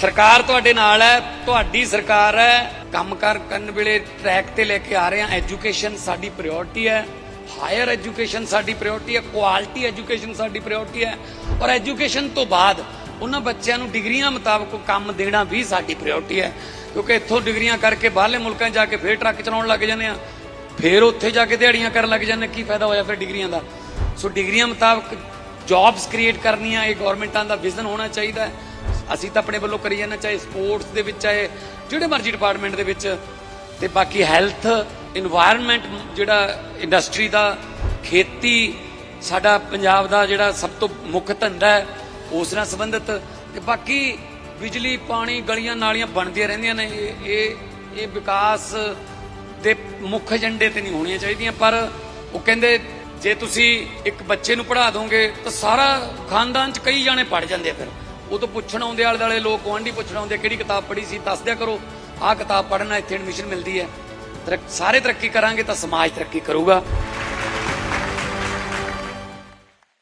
ਸਰਕਾਰ ਤੁਹਾਡੇ ਨਾਲ ਹੈ, ਤੁਹਾਡੀ ਸਰਕਾਰ ਹੈ। ਕੰਮਕਾਰ ਕਰਨ ਵੇਲੇ ਟਰੈਕ ਤੇ ਲੈ ਕੇ ਆ ਰਹੇ ਹਾਂ। ਐਜੂਕੇਸ਼ਨ ਸਾਡੀ ਪ੍ਰਾਇੋਰਟੀ ਹੈ। ਹਾਇਰ ਐਜੂਕੇਸ਼ਨ ਸਾਡੀ ਪ੍ਰਾਇੋਰਟੀ ਹੈ। ਕੁਆਲਿਟੀ ਐਜੂਕੇਸ਼ਨ ਸਾਡੀ ਪ੍ਰਾਇੋਰਟੀ ਹੈ। ਔਰ ਐਜੂਕੇਸ਼ਨ ਤੋਂ ਬਾਅਦ ਉਹਨਾਂ ਬੱਚਿਆਂ ਨੂੰ ਡਿਗਰੀਆਂ ਮੁਤਾਬਕ ਕੰਮ ਦੇਣਾ ਵੀ ਸਾਡੀ ਪ੍ਰਾਇੋਰਟੀ ਹੈ। ਕਿਉਂਕਿ ਇੱਥੋਂ ਡਿਗਰੀਆਂ ਕਰਕੇ ਬਾਹਰਲੇ ਮੁਲਕਾਂ ਜਾ ਕੇ ਫੇਰ ਟਰੱਕ ਚਲਾਉਣ ਲੱਗ ਜਾਂਦੇ ਆ ਫੇਰ ਉੱਥੇ ਜਾ ਕੇ ਦਿਹਾੜੀਆਂ ਕਰਨ ਲੱਗ ਜਾਂਦੇ ਕੀ ਫਾਇਦਾ ਹੋਇਆ ਫਿਰ ਡਿਗਰੀਆਂ ਦਾ? ਸੋ ਡਿਗਰੀਆਂ ਮੁਤਾਬਕ ਜੌਬਸ ਕ੍ਰੀਏਟ ਕਰਨੀਆਂ, ਇਹ ਗਵਰਨਮੈਂਟਾਂ ਦਾ ਵਿਜ਼ਨ ਹੋਣਾ ਚਾਹੀਦਾ ਅਸੀਂ ਤਾਂ ਆਪਣੇ ਵੱਲੋਂ ਕਰੀ ਜਾਂਦੇ ਚਾਹੇ ਸਪੋਰਟਸ ਦੇ ਵਿੱਚ, ਚਾਹੇ ਜਿਹੜੇ ਮਰਜ਼ੀ ਡਿਪਾਰਟਮੈਂਟ ਦੇ ਵਿੱਚ। ਤੇ ਬਾਕੀ ਹੈਲਥ এনवायरमेंट ਜਿਹੜਾ ਇੰਡਸਟਰੀ ਦਾ ਖੇਤੀ, ਸਾਡਾ ਪੰਜਾਬ ਦਾ ਜਿਹੜਾ ਸਭ ਤੋਂ ਮੁੱਖ ਧੰਦਾ ਹੈ, ਉਸ ਨਾਲ ਸੰਬੰਧਿਤ। ਤੇ ਬਾਕੀ ਬਿਜਲੀ, ਪਾਣੀ, ਗਲੀਆਂ, ਨਾਲੀਆਂ ਬਣਦੀਆਂ ਰਹਿੰਦੀਆਂ ਨੇ। ਇਹ ਇਹ ਵਿਕਾਸ ਦੇ ਮੁੱਖ ਏਜੰਡੇ ਤੇ ਨਹੀਂ ਹੋਣੀਆਂ ਚਾਹੀਦੀਆਂ, ਪਰ ਉਹ ਕਹਿੰਦੇ, ਜੇ ਤੁਸੀਂ ਇੱਕ ਬੱਚੇ ਨੂੰ ਪੜ੍ਹਾ ਦੋਗੇ, ਤਾਂ ਸਾਰਾ ਖਾਨਦਾਨ 'ਚ ਕਈ ਜਾਣੇ ਪੜ ਜਾਂਦੇ ਫਿਰ। ਉਹ ਤੋਂ ਪੁੱਛਣ ਆਉਂਦੇ ਆਲੇ ਦੁਆਲੇ ਲੋਕ, ਗੁਆਂਢੀ ਪੁੱਛਣ ਆਉਂਦੇ ਕਿਹੜੀ ਕਿਤਾਬ ਪੜ੍ਹੀ ਸੀ, ਦੱਸ ਦਿਆ ਕਰੋ। ਆਹ ਕਿਤਾਬ ਪੜ੍ਹਨਾ ਇੱਥੇ ਐਡਮਿਸ਼ਨ ਮਿਲਦੀ ਹੈ। ਤਰੱਕ- ਸਾਰੇ ਤਰੱਕੀ ਕਰਾਂਗੇ ਤਾਂ ਸਮਾਜ ਤਰੱਕੀ ਕਰੂਗਾ।